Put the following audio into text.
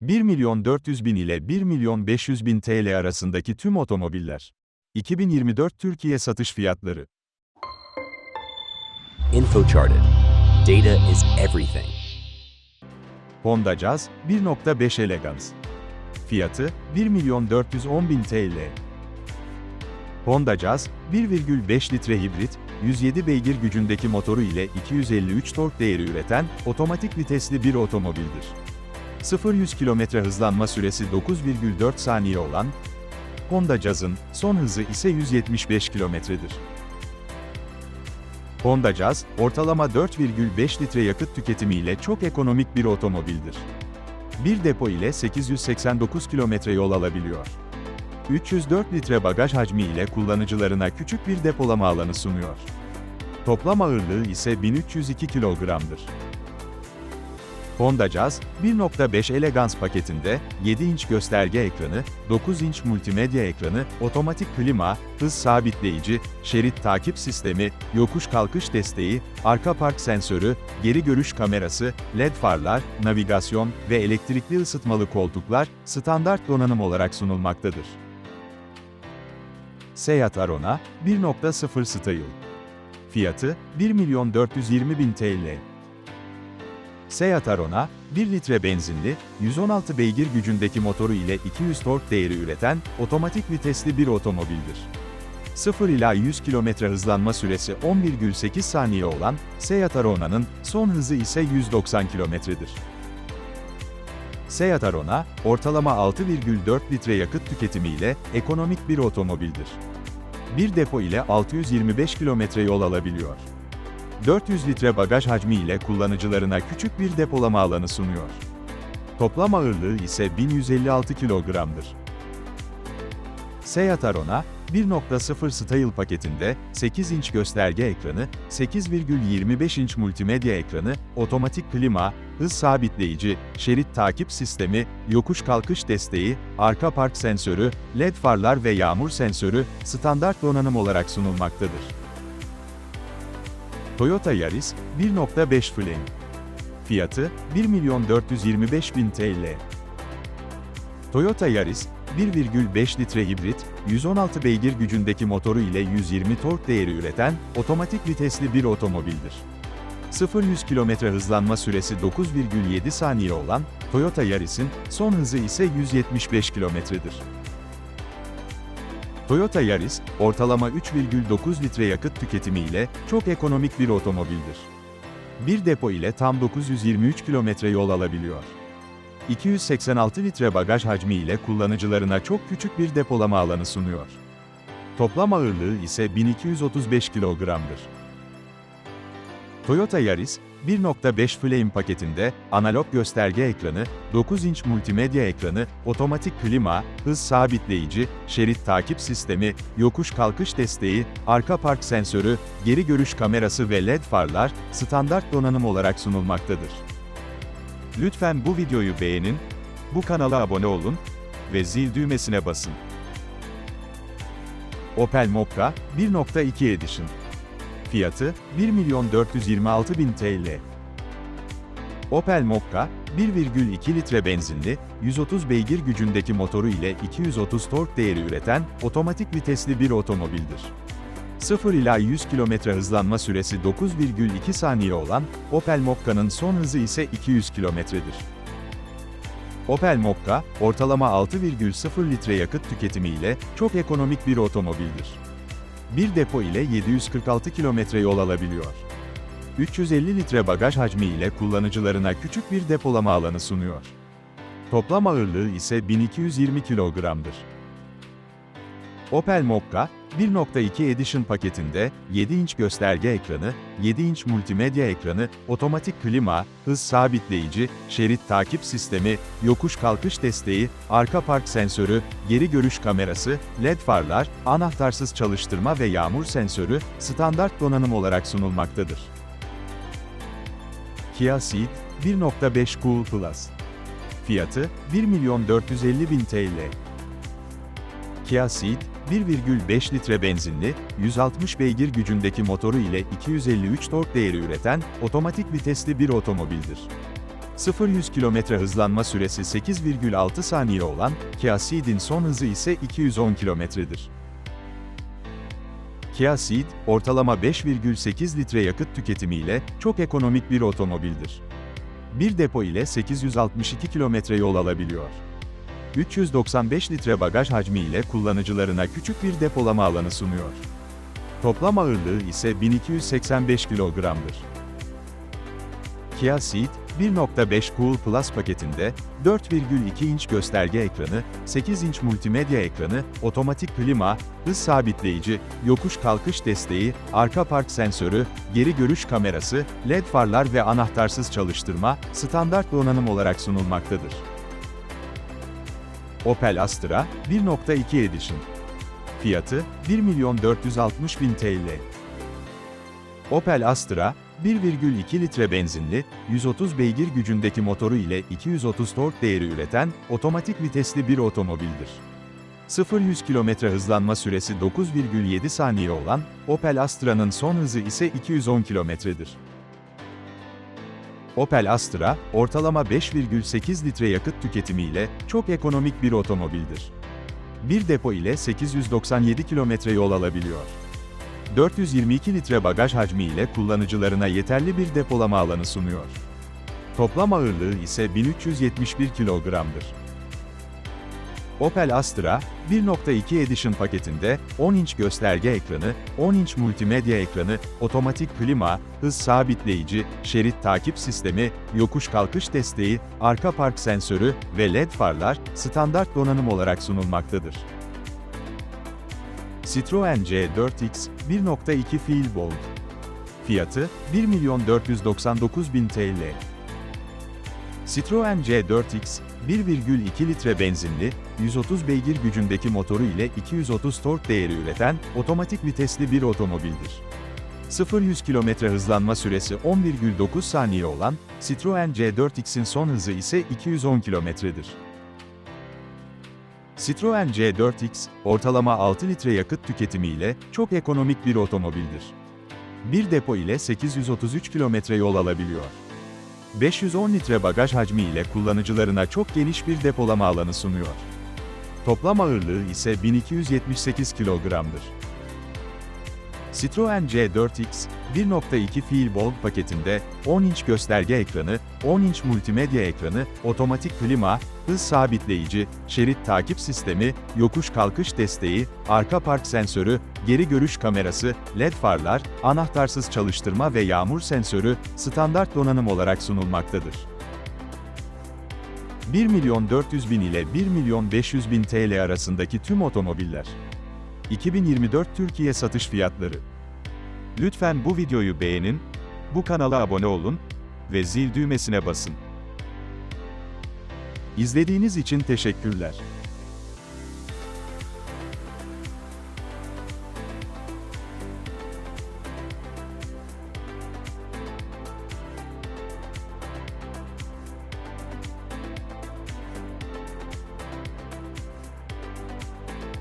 1 milyon 400 bin ile 1 milyon 500 bin TL arasındaki tüm otomobiller. 2024 Türkiye satış fiyatları. InfoCharted. Data is everything. Honda Jazz 1.5 Elegance. Fiyatı 1 milyon 410 bin TL. Honda Jazz 1,5 litre hibrit, 107 beygir gücündeki motoru ile 253 tork değeri üreten otomatik vitesli bir otomobildir. 0-100 km hızlanma süresi 9,4 saniye olan Honda Jazz'ın son hızı ise 175 kilometredir. Honda Jazz, ortalama 4,5 litre yakıt tüketimiyle çok ekonomik bir otomobildir. Bir depo ile 889 kilometre yol alabiliyor. 304 litre bagaj hacmi ile kullanıcılarına küçük bir depolama alanı sunuyor. Toplam ağırlığı ise 1302 kilogramdır. Honda Jazz, 1.5 Elegance paketinde 7 inç gösterge ekranı, 9 inç multimedya ekranı, otomatik klima, hız sabitleyici, şerit takip sistemi, yokuş kalkış desteği, arka park sensörü, geri görüş kamerası, LED farlar, navigasyon ve elektrikli ısıtmalı koltuklar standart donanım olarak sunulmaktadır. Seat Arona 1.0 Style Fiyatı 1 milyon 420 bin TL. Seat Arona, 1 litre benzinli, 116 beygir gücündeki motoru ile 200 tork değeri üreten, otomatik vitesli bir otomobildir. 0 ila 100 km hızlanma süresi 10,8 saniye olan Seat Arona'nın son hızı ise 190 kilometredir. Seat Arona, ortalama 6,4 litre yakıt tüketimiyle ekonomik bir otomobildir. Bir depo ile 625 kilometre yol alabiliyor. 400 litre bagaj hacmi ile kullanıcılarına küçük bir depolama alanı sunuyor. Toplam ağırlığı ise 1156 kilogramdır. Seat Arona, 1.0 Style paketinde 8 inç gösterge ekranı, 8,25 inç multimedya ekranı, otomatik klima, hız sabitleyici, şerit takip sistemi, yokuş kalkış desteği, arka park sensörü, LED farlar ve yağmur sensörü standart donanım olarak sunulmaktadır. Toyota Yaris 1.5 Flame Fiyatı 1 milyon 425 bin TL. Toyota Yaris, 1,5 litre hibrit, 116 beygir gücündeki motoru ile 120 tork değeri üreten, otomatik vitesli bir otomobildir. 0-100 km hızlanma süresi 9,7 saniye olan Toyota Yaris'in son hızı ise 175 kilometredir. Toyota Yaris, ortalama 3,9 litre yakıt tüketimiyle çok ekonomik bir otomobildir. Bir depo ile tam 923 kilometre yol alabiliyor. 286 litre bagaj hacmi ile kullanıcılarına çok küçük bir depolama alanı sunuyor. Toplam ağırlığı ise 1235 kilogramdır. Toyota Yaris, 1.5 Flame paketinde analog gösterge ekranı, 9 inç multimedya ekranı, otomatik klima, hız sabitleyici, şerit takip sistemi, yokuş kalkış desteği, arka park sensörü, geri görüş kamerası ve LED farlar standart donanım olarak sunulmaktadır. Lütfen bu videoyu beğenin, bu kanala abone olun ve zil düğmesine basın. Opel Mokka 1.2 Edition Fiyatı 1 milyon 426 bin TL. Opel Mokka, 1,2 litre benzinli, 130 beygir gücündeki motoru ile 230 tork değeri üreten, otomatik vitesli bir otomobildir. 0 ila 100 km hızlanma süresi 9,2 saniye olan Opel Mokka'nın son hızı ise 200 kilometredir. Opel Mokka, ortalama 6,0 litre yakıt tüketimiyle çok ekonomik bir otomobildir. Bir depo ile 746 kilometre yol alabiliyor. 350 litre bagaj hacmi ile kullanıcılarına küçük bir depolama alanı sunuyor. Toplam ağırlığı ise 1220 kilogramdır. Opel Mokka, 1.2 Edition paketinde 7 inç gösterge ekranı, 7 inç multimedya ekranı, otomatik klima, hız sabitleyici, şerit takip sistemi, yokuş kalkış desteği, arka park sensörü, geri görüş kamerası, LED farlar, anahtarsız çalıştırma ve yağmur sensörü standart donanım olarak sunulmaktadır. Kia Ceed 1.5 Cool Plus Fiyatı 1 milyon 450 bin TL. Kia Ceed, 1,5 litre benzinli, 160 beygir gücündeki motoru ile 253 tork değeri üreten, otomatik vitesli bir otomobildir. 0-100 km hızlanma süresi 8,6 saniye olan Kia Ceed'in son hızı ise 210 kilometredir. Kia Ceed, ortalama 5,8 litre yakıt tüketimiyle çok ekonomik bir otomobildir. Bir depo ile 862 kilometre yol alabiliyor. 395 litre bagaj hacmi ile kullanıcılarına küçük bir depolama alanı sunuyor. Toplam ağırlığı ise 1285 kilogramdır. Kia Ceed, 1.5 Cool Plus paketinde, 4,2 inç gösterge ekranı, 8 inç multimedya ekranı, otomatik klima, hız sabitleyici, yokuş kalkış desteği, arka park sensörü, geri görüş kamerası, LED farlar ve anahtarsız çalıştırma, standart donanım olarak sunulmaktadır. Opel Astra, 1.2 Edition. Fiyatı, 1 milyon 460 bin TL. Opel Astra, 1,2 litre benzinli, 130 beygir gücündeki motoru ile 230 tork değeri üreten, otomatik vitesli bir otomobildir. 0-100 km hızlanma süresi 9,7 saniye olan, Opel Astra'nın son hızı ise 210 kilometredir. Opel Astra, ortalama 5,8 litre yakıt tüketimiyle çok ekonomik bir otomobildir. Bir depo ile 897 kilometre yol alabiliyor. 422 litre bagaj hacmi ile kullanıcılarına yeterli bir depolama alanı sunuyor. Toplam ağırlığı ise 1371 kilogramdır. Opel Astra, 1.2 Edition paketinde 10 inç gösterge ekranı, 10 inç multimedya ekranı, otomatik klima, hız sabitleyici, şerit takip sistemi, yokuş kalkış desteği, arka park sensörü ve LED farlar standart donanım olarak sunulmaktadır. Citroen C4X 1.2 Fiil Bold Fiyatı 1 milyon 499 bin TL. Citroen C4X, 1,2 litre benzinli, 130 beygir gücündeki motoru ile 230 tork değeri üreten, otomatik vitesli bir otomobildir. 0-100 km hızlanma süresi 10,9 saniye olan, Citroen C4X'in son hızı ise 210 kilometredir. Citroen C4X, ortalama 6 litre yakıt tüketimiyle çok ekonomik bir otomobildir. Bir depo ile 833 kilometre yol alabiliyor. 510 litre bagaj hacmi ile kullanıcılarına çok geniş bir depolama alanı sunuyor. Toplam ağırlığı ise 1278 kilogramdır. Citroen C4X, 1.2 Fiil Bold paketinde 10 inç gösterge ekranı, 10 inç multimedya ekranı, otomatik klima, hız sabitleyici, şerit takip sistemi, yokuş kalkış desteği, arka park sensörü, geri görüş kamerası, LED farlar, anahtarsız çalıştırma ve yağmur sensörü standart donanım olarak sunulmaktadır. 1 milyon 400 bin ile 1 milyon 500 bin TL arasındaki tüm otomobiller. 2024 Türkiye satış fiyatları. Lütfen bu videoyu beğenin, bu kanala abone olun ve zil düğmesine basın. İzlediğiniz için teşekkürler.